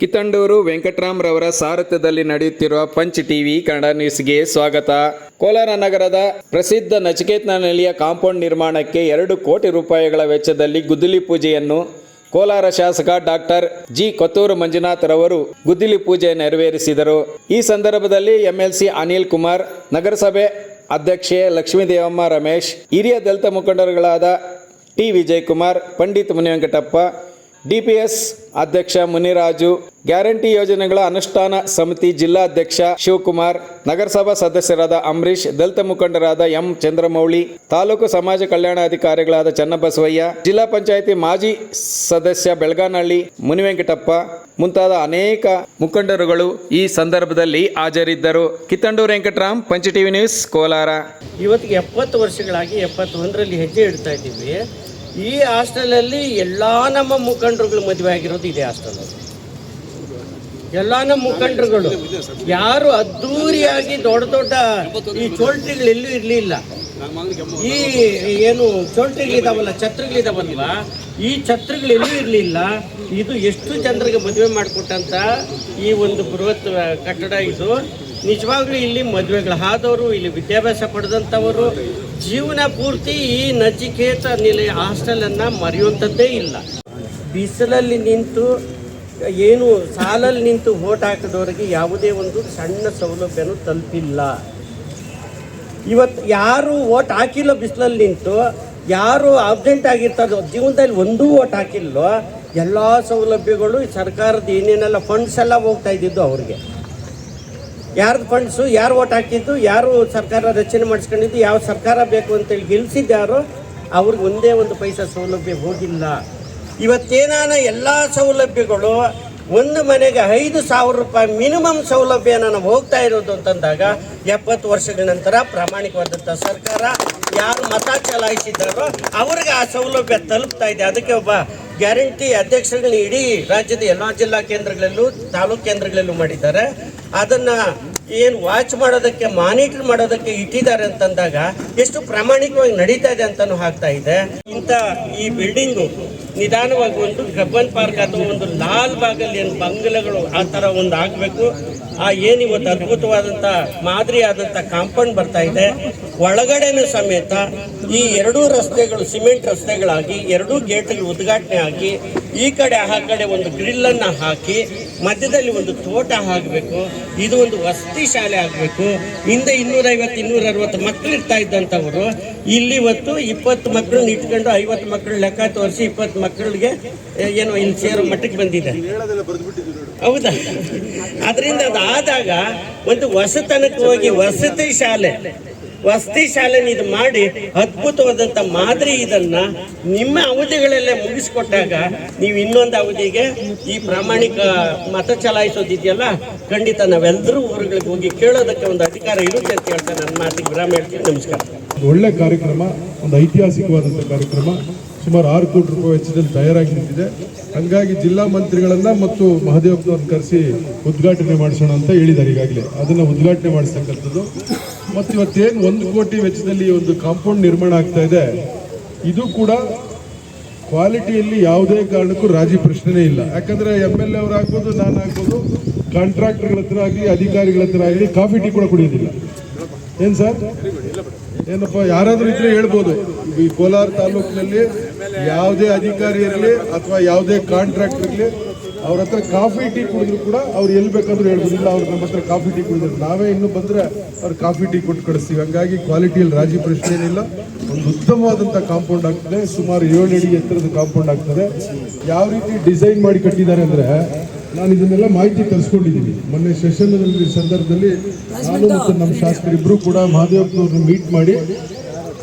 ಕಿತ್ತಂಡೂರು ವೆಂಕಟರಾಮ್ ರವರ ಸಾರಥ್ಯದಲ್ಲಿ ನಡೆಯುತ್ತಿರುವ punch TV Kannada ನ್ಯೂಸ್ಗೆ ಸ್ವಾಗತ. ಕೋಲಾರ ನಗರದ ಪ್ರಸಿದ್ಧ ನಚಿಕೇತನ ನೆಲೆಯ ಕಾಂಪೌಂಡ್ ನಿರ್ಮಾಣಕ್ಕೆ ಎರಡು ಕೋಟಿ ರೂಪಾಯಿಗಳ ವೆಚ್ಚದಲ್ಲಿ ಗುದ್ದಲಿ ಪೂಜೆಯನ್ನು ಕೋಲಾರ ಶಾಸಕ ಡಾಕ್ಟರ್ ಜಿ ಕೊತ್ತೂರು ಮಂಜುನಾಥ್ ರವರು ಗುದ್ದಲಿ ಪೂಜೆ ನೆರವೇರಿಸಿದರು. ಈ ಸಂದರ್ಭದಲ್ಲಿ ಎಂಎಲ್ಸಿ ಅನಿಲ್ ಕುಮಾರ್, ನಗರಸಭೆ ಅಧ್ಯಕ್ಷೆ ಲಕ್ಷ್ಮೀದೇವಮ್ಮ ರಮೇಶ್, ಹಿರಿಯ ದಲಿತ ಮುಖಂಡರುಗಳಾದ ಟಿ ವಿಜಯಕುಮಾರ್, ಪಂಡಿತ್ ಮುನಿವೆಂಕಟಪ್ಪ ಡಿಪಿಎಸ್ ಅಧ್ಯಕ್ಷ ಮುನಿರಾಜು, ಗ್ಯಾರಂಟಿ ಯೋಜನೆಗಳ ಅನುಷ್ಠಾನ ಸಮಿತಿ ಜಿಲ್ಲಾಧ್ಯಕ್ಷ ಶಿವಕುಮಾರ್, ನಗರಸಭಾ ಸದಸ್ಯರಾದ ಅಂಬರೀಶ್ ದಲಿತ ಮುಖಂಡರಾದ ಎಂ ಚಂದ್ರಮೌಳಿ, ತಾಲೂಕು ಸಮಾಜ ಕಲ್ಯಾಣ ಅಧಿಕಾರಿಗಳಾದ ಚನ್ನಬಸವಯ್ಯ, ಜಿಲ್ಲಾ ಪಂಚಾಯಿತಿ ಮಾಜಿ ಸದಸ್ಯ ಬೆಳಗಾನಹಳ್ಳಿ ಮುನಿವೆಂಕಟಪ್ಪ ಮುಂತಾದ ಅನೇಕ ಮುಖಂಡರುಗಳು ಈ ಸಂದರ್ಭದಲ್ಲಿ ಹಾಜರಿದ್ದರು. ಕಿತ್ತಂಡೂರು ವೆಂಕಟರಾಮ್, ಪಂಚ ಟಿವಿ ನ್ಯೂಸ್ ಕೋಲಾರ. ಇವತ್ತಿಗೆ ಎಪ್ಪತ್ತು ವರ್ಷಗಳಾಗಿ ಎಪ್ಪತ್ತೊಂದರಲ್ಲಿ ಹೆಜ್ಜೆ ಇಡ್ತಾ ಇದ್ದೀವಿ. ಈ ಹಾಸ್ಟೆಲಲ್ಲಿ ಎಲ್ಲ ನಮ್ಮ ಮುಖಂಡರುಗಳು ಮದುವೆ ಆಗಿರೋದು ಇದೆ ಹಾಸ್ಟೆಲ್ ಎಲ್ಲ ನಮ್ಮ ಮುಖಂಡರುಗಳು. ಯಾರು ಅದ್ದೂರಿಯಾಗಿ ದೊಡ್ಡ ದೊಡ್ಡ ಈ ಚೋಲ್ಟಿಗಳು ಎಲ್ಲೂ ಇರಲಿಲ್ಲ. ಈ ಏನು ಚೋಲ್ಟ್ರಿಗಳಿದಾವಲ್ಲ ಛತ್ರಗಳಿದಾವಲ್ವ ಈ ಛತ್ರಗಳು ಎಲ್ಲೂ ಇರಲಿಲ್ಲ. ಇದು ಎಷ್ಟು ಜನರಿಗೆ ಮದುವೆ ಮಾಡಿಕೊಟ್ಟಂತ ಈ ಒಂದು ಬೃಹತ್ ಕಟ್ಟಡ ಇದು. ನಿಜವಾಗ್ಲೂ ಇಲ್ಲಿ ಮದುವೆಗಳು ಆದವರು ಇಲ್ಲಿ ವಿದ್ಯಾಭ್ಯಾಸ ಪಡೆದಂಥವರು, ಜೀವನ ಪೂರ್ತಿ ಈ ನಚಿಕೇತ ನಿಲಯ ಹಾಸ್ಟೆಲನ್ನು ಮರೆಯುವಂಥದ್ದೇ ಇಲ್ಲ. ಬಿಸಿಲಲ್ಲಿ ನಿಂತು, ಏನು ಸಾಲಲ್ಲಿ ನಿಂತು ಓಟ್ ಹಾಕಿದವರಿಗೆ ಯಾವುದೇ ಒಂದು ಸಣ್ಣ ಸೌಲಭ್ಯನೂ ತಲುಪಿಲ್ಲ. ಇವತ್ತು ಯಾರು ಓಟ್ ಹಾಕಿಲ್ಲ ಬಿಸಿಲಲ್ಲಿ ನಿಂತು, ಯಾರು ಆಬ್ಸೆಂಟ್ ಆಗಿರ್ತಾರೋ, ಜೀವನದಲ್ಲಿ ಒಂದೂ ಓಟ್ ಹಾಕಿಲ್ಲೋ, ಎಲ್ಲ ಸೌಲಭ್ಯಗಳು ಸರ್ಕಾರದ ಏನೇನೆಲ್ಲ ಫಂಡ್ಸ್ ಎಲ್ಲ ಹೋಗ್ತಾ ಇದ್ದಿದ್ದು ಅವ್ರಿಗೆ. ಯಾರ್ದು ಫಂಡ್ಸು ಯಾರು ಓಟ್ ಹಾಕಿದ್ದು, ಯಾರು ಸರ್ಕಾರ ರಚನೆ ಮಾಡಿಸ್ಕೊಂಡಿದ್ದು, ಯಾವ ಸರ್ಕಾರ ಬೇಕು ಅಂತೇಳಿ ಗೆಲ್ಸಿದ್ದಾರೋ ಅವ್ರಿಗೆ ಒಂದೇ ಒಂದು ಪೈಸಾ ಸೌಲಭ್ಯ ಹೋಗಿಲ್ಲ. ಇವತ್ತೇನಾನ ಎಲ್ಲ ಸೌಲಭ್ಯಗಳು, ಒಂದು ಮನೆಗೆ ಐದು ಸಾವಿರ ರೂಪಾಯಿ ಮಿನಿಮಮ್ ಸೌಲಭ್ಯ ನಾವು ಹೋಗ್ತಾ ಇರೋದು ಅಂತಂದಾಗ ಎಪ್ಪತ್ತು ವರ್ಷಗಳ ನಂತರ ಪ್ರಾಮಾಣಿಕವಾದಂಥ ಸರ್ಕಾರ ಯಾರು ಮತ ಚಲಾಯಿಸಿದ್ದಾರೋ ಅವ್ರಿಗೆ ಆ ಸೌಲಭ್ಯ ತಲುಪ್ತಾ ಇದೆ. ಅದಕ್ಕೆ ಒಬ್ಬ ಗ್ಯಾರಂಟಿ ಅಧ್ಯಕ್ಷರುಗಳನ್ನ ಇಡೀ ರಾಜ್ಯದ ಎಲ್ಲ ಜಿಲ್ಲಾ ಕೇಂದ್ರಗಳಲ್ಲೂ, ತಾಲೂಕು ಕೇಂದ್ರಗಳಲ್ಲೂ ಮಾಡಿದ್ದಾರೆ. ಅದನ್ನ ಏನು ವಾಚ್ ಮಾಡೋದಕ್ಕೆ ಮಾನಿಟರ್ ಮಾಡೋದಕ್ಕೆ ಇಟ್ಟಿದ್ದಾರೆ ಅಂತಂದಾಗ ಎಷ್ಟು ಪ್ರಾಮಾಣಿಕವಾಗಿ ನಡೀತಾ ಇದೆ ಅಂತಾನು ಆಗ್ತಾ ಇದೆ. ಇಂಥ ಈ ಬಿಲ್ಡಿಂಗು ನಿಧಾನವಾಗಿ ಒಂದು ಕಬ್ಬನ್ ಪಾರ್ಕ್ ಅಥವಾ ಒಂದು ಲಾಲ್ ಬಾಗಲ್ಲಿ ಏನು ಬಂಗಲೆಗಳು ಆ ಥರ ಒಂದು ಆಗಬೇಕು. ಆ ಏನು ಇವತ್ತು ಅದ್ಭುತವಾದಂಥ ಮಾದರಿಯಾದಂಥ ಕಾಂಪೌಂಡ್ ಬರ್ತಾ ಇದೆ. ಒಳಗಡೆನೂ ಸಮೇತ ಈ ಎರಡೂ ರಸ್ತೆಗಳು, ಸಿಮೆಂಟ್ ರಸ್ತೆಗಳಾಗಿ, ಎರಡೂ ಗೇಟ್ಗಳು ಉದ್ಘಾಟನೆ ಆಗಿ, ಈ ಕಡೆ ಆ ಕಡೆ ಒಂದು ಗ್ರಿಲ್ಲನ್ನು ಹಾಕಿ, ಮಧ್ಯದಲ್ಲಿ ಒಂದು ತೋಟ ಆಗಬೇಕು ಇದು ಒಂದು ವಸತಿ ಶಾಲೆ ಆಗಬೇಕು. ಹಿಂದೆ ಇನ್ನೂರೈವತ್ತು ಇನ್ನೂರ ಅರವತ್ತು ಮಕ್ಕಳು ಇರ್ತಾ ಇದ್ದಂಥವರು, ಇಲ್ಲಿ ಇವತ್ತು ಇಪ್ಪತ್ತು ಮಕ್ಕಳನ್ನ ಇಟ್ಕೊಂಡು ಐವತ್ತು ಮಕ್ಕಳು ಲೆಕ್ಕ ತೋರಿಸಿ ಇಪ್ಪತ್ತು ಮಕ್ಕಳಿಗೆ ಏನು ಏನೋ ಇಲ್ಲಿ ಸೇರೋ ಮಟ್ಟಕ್ಕೆ ಬಂದಿದೆ. ಹೌದಾ? ಅದರಿಂದ ಅದಾದಾಗ ಒಂದು ಹೊಸತನಕ್ಕೆ ಹೋಗಿ ವಸತಿ ಶಾಲೆ ವಸತಿ ಶಾಲೆನ ಇದು ಮಾಡಿ ಅದ್ಭುತವಾದಂಥ ಮಾದರಿ ಇದನ್ನ ನಿಮ್ಮ ಅವಧಿಗಳಲ್ಲೇ ಮುಗಿಸ್ಕೊಟ್ಟಾಗ ನೀವು ಇನ್ನೊಂದು ಅವಧಿಗೆ ಈ ಪ್ರಾಮಾಣಿಕ ಮತ ಚಲಾಯಿಸೋದಿದೆಯಲ್ಲ, ಖಂಡಿತ ನಾವೆಲ್ಲರೂ ಊರುಗಳಿಗೆ ಹೋಗಿ ಕೇಳೋದಕ್ಕೆ ಒಂದು ಅಧಿಕಾರ ಇರುತ್ತೆ ಅಂತ ಹೇಳ್ತಾ ನನ್ನ ಮಾತಿಗೆ ವಿರಾಮ ಹೇಳ್ತೀನಿ. ನಮಸ್ಕಾರ. ಒಳ್ಳೆ ಕಾರ್ಯಕ್ರಮ, ಒಂದು ಐತಿಹಾಸಿಕವಾದಂಥ ಕಾರ್ಯಕ್ರಮ, ಸುಮಾರು ಆರು ಕೋಟಿ ರೂಪಾಯಿ ವೆಚ್ಚದಲ್ಲಿ ತಯಾರಾಗಿ ನಿಂತಿದೆ. ಹಂಗಾಗಿ ಜಿಲ್ಲಾ ಮಂತ್ರಿಗಳನ್ನ ಮತ್ತು ಮಹದೇವಪ್ಪನವ್ರನ್ನ ಕರೆಸಿ ಉದ್ಘಾಟನೆ ಮಾಡಿಸೋಣ ಅಂತ ಹೇಳಿದ್ದಾರೆ ಈಗಾಗಲೇ. ಅದನ್ನ ಉದ್ಘಾಟನೆ ಮಾಡಿಸ್ತಕ್ಕಂಥದ್ದು ಮತ್ತು ಇವತ್ತೇನು ಒಂದು ಕೋಟಿ ವೆಚ್ಚದಲ್ಲಿ ಒಂದು ಕಾಂಪೌಂಡ್ ನಿರ್ಮಾಣ ಆಗ್ತಾ ಇದೆ, ಇದು ಕೂಡ ಕ್ವಾಲಿಟಿಯಲ್ಲಿ ಯಾವುದೇ ಕಾರಣಕ್ಕೂ ರಾಜಿ ಪ್ರಶ್ನೆನೇ ಇಲ್ಲ. ಯಾಕಂದ್ರೆ ಎಂ ಎಲ್ ಎ ಆಗ್ಬೋದು, ನಾನು ಆಗ್ಬೋದು ಕಾಂಟ್ರಾಕ್ಟರ್ಗಳ ಹತ್ರ ಆಗಲಿ, ಅಧಿಕಾರಿಗಳ ಹತ್ರ ಆಗಲಿ, ಕಾಫಿ, ಟೀ ಕೂಡ ಕುಡಿಯೋದಿಲ್ಲ. ಏನು ಸರ್? ಏನಪ್ಪ, ಯಾರಾದರೂ ಇದ್ರೆ ಹೇಳ್ಬೋದು. ಈ ಕೋಲಾರ ತಾಲೂಕಿನಲ್ಲಿ ಯಾವುದೇ ಅಧಿಕಾರಿ ಇರಲಿ ಅಥವಾ ಯಾವುದೇ ಕಾಂಟ್ರಾಕ್ಟರ್ ಇರಲಿ ಅವ್ರ ಹತ್ರ ಕಾಫಿ ಟೀ ಕುಡಿದ್ರು ಕೂಡ ಅವ್ರು ಎಲ್ಲಿ ಬೇಕಾದ್ರೂ ಹೇಳ್ಬೋದು. ಇಲ್ಲ, ಅವ್ರು ನಮ್ಮ ಹತ್ರ ಕಾಫಿ ಟೀ ಕುಡಿದ್ರು. ನಾವೇ ಇನ್ನು ಬಂದ್ರೆ ಅವ್ರು ಕಾಫಿ ಟೀ ಕೊಟ್ಟು ಕಳಿಸ್ತೀವಿ. ಹಂಗಾಗಿ ಕ್ವಾಲಿಟಿಯಲ್ಲಿ ರಾಜಿ ಪ್ರಶ್ನೆ ಏನಿಲ್ಲ. ಒಂದು ಉತ್ತಮವಾದಂಥ ಕಾಂಪೌಂಡ್ ಆಗ್ತದೆ. ಸುಮಾರು ಏಳು ಅಡಿ ಎತ್ತರದ ಕಾಂಪೌಂಡ್ ಆಗ್ತದೆ. ಯಾವ ರೀತಿ ಡಿಸೈನ್ ಮಾಡಿ ಕಟ್ಟಿದ್ದಾರೆ ಅಂದ್ರೆ ನಾನು ಇದನ್ನೆಲ್ಲ ಮಾಹಿತಿ ತರಿಸ್ಕೊಂಡಿದ್ದೀನಿ ಮೊನ್ನೆ ಸೆಷನ್ನಲ್ಲಿ ಸಂದರ್ಭದಲ್ಲಿ ನಾನು ಮತ್ತು ನಮ್ಮ ಶಾಸಕರಿಬ್ಬರು ಕೂಡ ಮಹಾದೇವಪ್ಪನವ್ರನ್ನ ಮೀಟ್ ಮಾಡಿ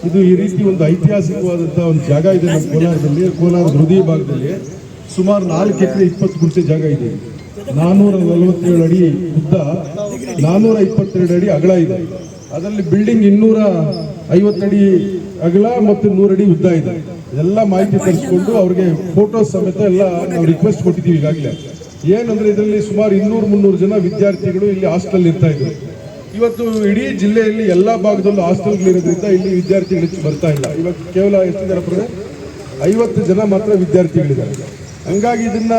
ಇದು ಈ ರೀತಿ ಒಂದು ಐತಿಹಾಸಿಕವಾದಂಥ ಒಂದು ಜಾಗ ಇದೆ ನಮ್ಮ ಕೋಲಾರದಲ್ಲಿ, ಕೋಲಾರದ ಹೃದಯ ಭಾಗದಲ್ಲಿ. ಸುಮಾರು ನಾಲ್ಕು ಎಕರೆ ಇಪ್ಪತ್ತು ಗುಂಟೆ ಜಾಗ ಇದೆ. ನಾನ್ನೂರ ನಲವತ್ತೇಳು ಅಡಿ ಉದ್ದ ನಾನ್ನೂರ ಇಪ್ಪತ್ತೆರಡು ಅಡಿ ಅಗಲ ಇದೆ. ಅದರಲ್ಲಿ ಬಿಲ್ಡಿಂಗ್ ಇನ್ನೂರ ಐವತ್ತಡಿ ಅಗಲ ಮತ್ತು ನೂರಡಿ ಉದ್ದ ಇದೆ. ಎಲ್ಲ ಮಾಹಿತಿ ತರಿಸ್ಕೊಂಡು ಅವ್ರಿಗೆ ಫೋಟೋ ಸಮೇತ ಎಲ್ಲ ನಾವು ರಿಕ್ವೆಸ್ಟ್ ಕೊಟ್ಟಿದ್ದೀವಿ ಈಗಾಗಲೇ. ಏನಂದ್ರೆ ಇದರಲ್ಲಿ ಸುಮಾರು ಇನ್ನೂರು ಮುನ್ನೂರು ಜನ ವಿದ್ಯಾರ್ಥಿಗಳು ಇಲ್ಲಿ ಹಾಸ್ಟೆಲ್ ಇರ್ತಾ ಇದ್ರು. ಇವತ್ತು ಇಡೀ ಜಿಲ್ಲೆಯಲ್ಲಿ ಎಲ್ಲ ಭಾಗದಲ್ಲೂ ಹಾಸ್ಟೆಲ್ಗಳಿರೋದ್ರಿಂದ ಇಲ್ಲಿ ವಿದ್ಯಾರ್ಥಿಗಳು ಹೆಚ್ಚು ಬರ್ತಾ ಇಲ್ಲ. ಇವತ್ತು ಕೇವಲ ಎಷ್ಟಿದ್ದಾರೆ ಪ್ರಭು? ಐವತ್ತು ಜನ ಮಾತ್ರ ವಿದ್ಯಾರ್ಥಿಗಳಿದ್ದಾರೆ. ಹಂಗಾಗಿ ಇದನ್ನ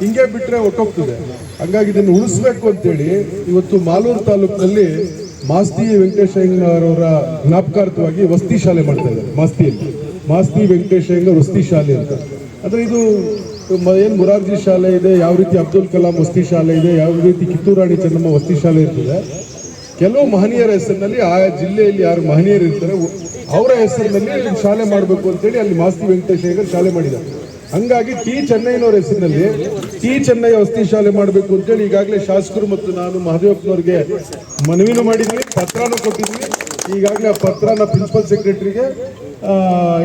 ಹಿಂಗೆ ಬಿಟ್ರೆ ಒಟ್ಟೋಗ್ತದೆ. ಹಂಗಾಗಿ ಇದನ್ನು ಉಳಿಸ್ಬೇಕು ಅಂತೇಳಿ ಇವತ್ತು ಮಾಲೂರು ತಾಲೂಕಿನಲ್ಲಿ ಮಾಸ್ತಿ ವೆಂಕಟೇಶಯ್ಯನವರ ಜ್ಞಾಪಕಾರ್ಥವಾಗಿ ವಸ್ತಿ ಶಾಲೆ ಮಾಡ್ತಾ ಇದ್ದಾರೆ ಮಾಸ್ತಿಯಲ್ಲಿ. ಮಾಸ್ತಿ ವೆಂಕಟೇಶಯ್ಯಂಗ ವಸ್ತಿ ಶಾಲೆ ಅಂತ. ಅಂದ್ರೆ ಇದು ಏನು ಮುರಾರ್ಜಿ ಶಾಲೆ ಇದೆ, ಯಾವ ರೀತಿ ಅಬ್ದುಲ್ ಕಲಾಂ ವಸ್ತಿ ಶಾಲೆ ಇದೆ, ಯಾವ ರೀತಿ ಕಿತ್ತೂರು ರಾಣಿ ಚೆನ್ನಮ್ಮ ವಸತಿ ಶಾಲೆ ಇರ್ತದೆ. ಕೆಲವು ಮಹನೀಯರ ಹೆಸರಿನಲ್ಲಿ ಆ ಜಿಲ್ಲೆಯಲ್ಲಿ ಯಾರು ಮಹನೀಯರು ಇರ್ತಾರೆ ಅವರ ಹೆಸರಿನಲ್ಲಿ ಶಾಲೆ ಮಾಡಬೇಕು ಅಂತೇಳಿ ಅಲ್ಲಿ ಮಾಸ್ತಿ ವೆಂಕಟೇಶ್ವರ ಶಾಲೆ ಮಾಡಿದ್ದಾರೆ. ಹಂಗಾಗಿ ಟಿ ಚೆನ್ನೈನವ್ರ ಹೆಸರಿನಲ್ಲಿ ಟಿ ಚೆನ್ನೈ ವಸತಿ ಶಾಲೆ ಮಾಡಬೇಕು ಅಂತೇಳಿ ಈಗಾಗಲೇ ಶಾಸಕರು ಮತ್ತು ನಾನು ಮಹದೇವಪ್ಪನವ್ರಿಗೆ ಮನವಿನೂ ಮಾಡಿದ್ವಿ, ಪತ್ರನೂ ಕೊಟ್ಟಿದ್ವಿ. ಈಗಾಗಲೇ ಆ ಪತ್ರನ ಪ್ರಿನ್ಸಿಪಲ್ ಸೆಕ್ರೆಟರಿಗೆ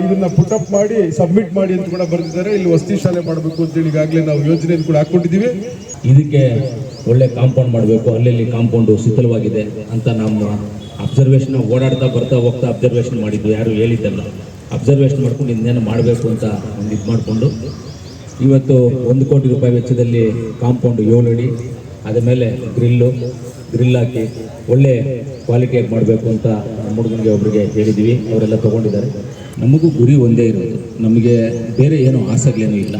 ಇದನ್ನ ಪುಟಪ್ ಮಾಡಿ ಸಬ್ಮಿಟ್ ಮಾಡಿ ಅಂತ ಕೂಡ ಬರೆದಿದ್ದಾರೆ. ಇಲ್ಲಿ ವಸತಿ ಶಾಲೆ ಮಾಡಬೇಕು ಅಂತೇಳಿ ಈಗಾಗಲೇ ನಾವು ಯೋಜನೆಯನ್ನು ಕೂಡ ಹಾಕೊಂಡಿದ್ದೀವಿ ಇದಕ್ಕೆ ಒಳ್ಳೆ ಕಾಂಪೌಂಡ್ ಮಾಡಬೇಕು, ಅಲ್ಲಲ್ಲಿ ಕಾಂಪೌಂಡು ಶಿಥಿಲವಾಗಿದೆ ಅಂತ ನಮ್ಮ ಅಬ್ಸರ್ವೇಷನ್ ಓಡಾಡ್ತಾ ಬರ್ತಾ ಹೋಗ್ತಾ ಅಬ್ಸರ್ವೇಷನ್ ಮಾಡಿದ್ದು ಯಾರು ಹೇಳಿದ್ದಲ್ಲ. ಅಬ್ಸರ್ವೇಷನ್ ಮಾಡ್ಕೊಂಡು ಇನ್ನೇನು ಮಾಡಬೇಕು ಅಂತ ಒಂದು ಇದು ಮಾಡಿಕೊಂಡು, ಇವತ್ತು ಒಂದು ಕೋಟಿ ರೂಪಾಯಿ ವೆಚ್ಚದಲ್ಲಿ ಕಾಂಪೌಂಡ್ ಏಳು ಅಡಿ ಅದ ಮೇಲೆ ಗ್ರಿಲ್ಲು, ಗ್ರಿಲ್ ಹಾಕಿ ಒಳ್ಳೆ ಕ್ವಾಲಿಟಿಯಾಗಿ ಮಾಡಬೇಕು ಅಂತ ನಮ್ಮ ಹುಡುಗನಿಗೆ ಒಬ್ಬರಿಗೆ ಹೇಳಿದ್ವಿ, ಅವರೆಲ್ಲ ತೊಗೊಂಡಿದ್ದಾರೆ. ನಮಗೂ ಗುರಿ ಒಂದೇ ಇರೋದು. ನಮಗೆ ಬೇರೆ ಏನು ಆಸೆಗಳೇನೂ ಇಲ್ಲ.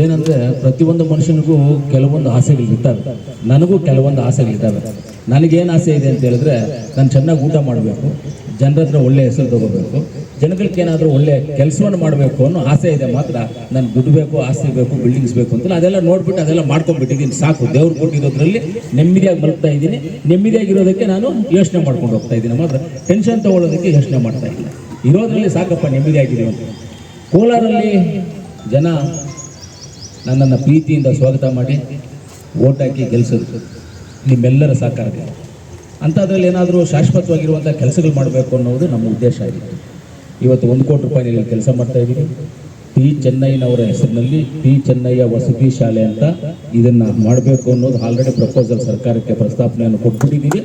ಏನಂದರೆ ಪ್ರತಿಯೊಂದು ಮನುಷ್ಯನಿಗೂ ಕೆಲವೊಂದು ಆಸೆಗಳಿರ್ತವೆ ನನಗೂ ಕೆಲವೊಂದು ಆಸೆಗಳಿರ್ತವೆ ನನಗೇನು ಆಸೆ ಇದೆ ಅಂತ ಹೇಳಿದ್ರೆ, ನಾನು ಚೆನ್ನಾಗಿ ಊಟ ಮಾಡಬೇಕು ಜನರ ಹತ್ರ ಒಳ್ಳೆ ಹೆಸರು ತಗೋಬೇಕು ಜನಗಳಿಗೇನಾದರೂ ಒಳ್ಳೆ ಕೆಲಸವನ್ನು ಮಾಡಬೇಕು ಅನ್ನೋ ಆಸೆ ಇದೆ ಮಾತ್ರ. ನಾನು ದುಡ್ಡು ಬೇಕು ಆಸ್ತಿ ಬೇಕು ಬಿಲ್ಡಿಂಗ್ಸ್ ಬೇಕು ಅಂತ ಅದೆಲ್ಲ ನೋಡ್ಬಿಟ್ಟು ಅದೆಲ್ಲ ಮಾಡ್ಕೊಂಡ್ಬಿಟ್ಟಿದ್ದೀನಿ, ಸಾಕು. ದೇವ್ರು ಕೊಟ್ಟಿರೋದ್ರಲ್ಲಿ ನೆಮ್ಮದಿಯಾಗಿ ಮಲಗ್ತಾ ಇದ್ದೀನಿ. ನೆಮ್ಮದಿಯಾಗಿರೋದಕ್ಕೆ ನಾನು ಯೋಚನೆ ಮಾಡ್ಕೊಂಡು ಹೋಗ್ತಾ ಇದ್ದೀನಿ ಮಾತ್ರ. ಟೆನ್ಷನ್ ತಗೊಳ್ಳೋದಕ್ಕೆ ಯೋಚನೆ ಮಾಡ್ತಾ ಇಲ್ಲ. ಇರೋದ್ರಲ್ಲಿ ಸಾಕಪ್ಪ ನೆಮ್ಮದಿಯಾಗಿದೆ ಅಂತ. ಕೋಲಾರಲ್ಲಿ ಜನ ನನ್ನನ್ನು ಪ್ರೀತಿಯಿಂದ ಸ್ವಾಗತ ಮಾಡಿ ಓಟ್ ಹಾಕಿ ಗೆಲ್ಸೋದು ನಿಮ್ಮೆಲ್ಲರ ಸಹಕಾರಕ್ಕೆ. ಅಂಥದ್ರಲ್ಲಿ ಏನಾದರೂ ಶಾಶ್ವತವಾಗಿರುವಂಥ ಕೆಲಸಗಳು ಮಾಡಬೇಕು ಅನ್ನೋದು ನಮ್ಮ ಉದ್ದೇಶ ಆಗಿತ್ತು ಇವತ್ತು ಒಂದು ಕೋಟಿ ರೂಪಾಯಿನಲ್ಲಿ ಕೆಲಸ ಮಾಡ್ತಾ ಇದ್ದೀವಿ ಪಿ ಚೆನ್ನೈನವರ ಹೆಸರಿನಲ್ಲಿ ಪಿ ಚೆನ್ನಯ್ಯ ವಸತಿ ಶಾಲೆ ಅಂತ ಇದನ್ನು ಮಾಡಬೇಕು ಅನ್ನೋದು ಆಲ್ರೆಡಿ ಪ್ರಪೋಸಲ್ ಸರ್ಕಾರಕ್ಕೆ ಪ್ರಸ್ತಾಪನೆಯನ್ನು ಕೊಟ್ಬಿಟ್ಟಿದ್ದೀವಿ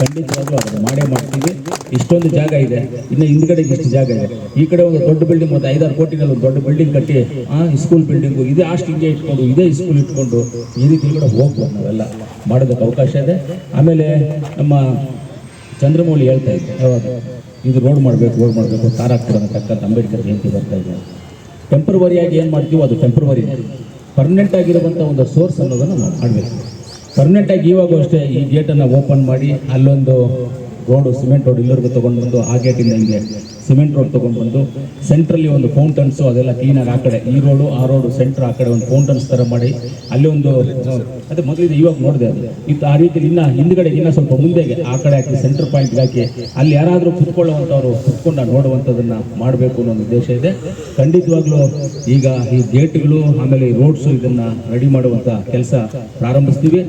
ಖಂಡಿತವಾಗ್ಲೂ ಅದನ್ನು ಮಾಡೇ ಮಾಡ್ತೀವಿ. ಇಷ್ಟೊಂದು ಜಾಗ ಇದೆ. ಇನ್ನು ಹಿಂದ್ಗಡೆಗೆ ಇಷ್ಟು ಜಾಗ ಇದೆ. ಈ ಕಡೆ ಒಂದು ದೊಡ್ಡ ಬಿಲ್ಡಿಂಗ್ ಒಂದು ಐದಾರು ಕೋಟಿನಲ್ಲಿ ಒಂದು ದೊಡ್ಡ ಬಿಲ್ಡಿಂಗ್ ಕಟ್ಟಿ, ಆ ಸ್ಕೂಲ್ ಬಿಲ್ಡಿಂಗು ಇದೇ ಆಸ್ಟ್ ಹಿಂಗೆ ಇಟ್ಕೊಂಡು, ಇದೇ ಸ್ಕೂಲ್ ಇಟ್ಕೊಂಡು ಈ ರೀತಿ ಕೂಡ ಹೋಗ್ಬೋದು ನಾವೆಲ್ಲ. ಮಾಡೋದಕ್ಕೆ ಅವಕಾಶ ಇದೆ. ಆಮೇಲೆ ನಮ್ಮ ಚಂದ್ರಮೌಳಿ ಹೇಳ್ತಾ ಇದ್ದೆ ಯಾವಾಗ? ಇದು ರೋಡ್ ಮಾಡಬೇಕು ರೋಡ್ ಮಾಡಬೇಕು ತಾರಾಕ್ಪುರ ಅಂತಕ್ಕಂಥ ಅಂಬೇಡ್ಕರ್ ಜಯಂತಿ ಬರ್ತಾ ಇದೆ. ಟೆಂಪ್ರವರಿಯಾಗಿ ಏನು ಮಾಡ್ತೀವೋ ಅದು ಟೆಂಪ್ರವರಿ ಪರ್ಮನೆಂಟ್ ಆಗಿರುವಂಥ ಒಂದು ಸೋರ್ಸ್ ಅನ್ನೋದನ್ನು ಮಾಡಬೇಕು. ಪರ್ಮನೆಂಟಾಗಿ ಇವಾಗೂ ಅಷ್ಟೇ ಈ ಗೇಟನ್ನು ಓಪನ್ ಮಾಡಿ ಅಲ್ಲೊಂದು ರೋಡು ಸಿಮೆಂಟ್ ರೋಡ್ ಇಲ್ಲರಿಗೂ ತೊಗೊಂಡು ಬಂದು ಆ ಗೇಟಿಂದ ಹಿಂಗೆ ಸಿಮೆಂಟ್ ರೋಡ್ ತೊಗೊಂಡು ಬಂದು ಸೆಂಟ್ರಲ್ಲಿ ಒಂದು ಫೌಂಟನ್ಸು ಅದೆಲ್ಲ ಕ್ಲೀನಾಗಿ ಆ ಕಡೆ ಈ ರೋಡು, ಆ ರೋಡು ಸೆಂಟ್ರ್ ಆ ಕಡೆ ಒಂದು ಫೌಂಟನ್ಸ್ ಥರ ಮಾಡಿ ಅಲ್ಲಿ ಒಂದು, ಅದೇ ಮೊದಲಿದೆ ಇವಾಗ ನೋಡಿದೆ ಅದು. ಇತ್ತು ಆ ರೀತಿ ಇನ್ನು ಹಿಂದ್ಗಡೆ ಇನ್ನೂ ಸ್ವಲ್ಪ ಮುಂದೆಗೆ ಆ ಕಡೆ ಹಾಕಿ ಸೆಂಟ್ರ್ ಪಾಯಿಂಟ್ ಹಾಕಿ ಅಲ್ಲಿ ಯಾರಾದರೂ ಕುತ್ಕೊಳ್ಳುವಂಥವ್ರು ಕುತ್ಕೊಂಡು ನೋಡುವಂಥದ್ದನ್ನು ಮಾಡಬೇಕು ಅನ್ನೋ ಒಂದು ಉದ್ದೇಶ ಇದೆ. ಖಂಡಿತವಾಗ್ಲೂ ಈಗ ಈ ಗೇಟ್ಗಳು ಆಮೇಲೆ ಈ ರೋಡ್ಸು ಇದನ್ನು ರೆಡಿ ಮಾಡುವಂಥ ಕೆಲಸ ಪ್ರಾರಂಭಿಸ್ತೀವಿ.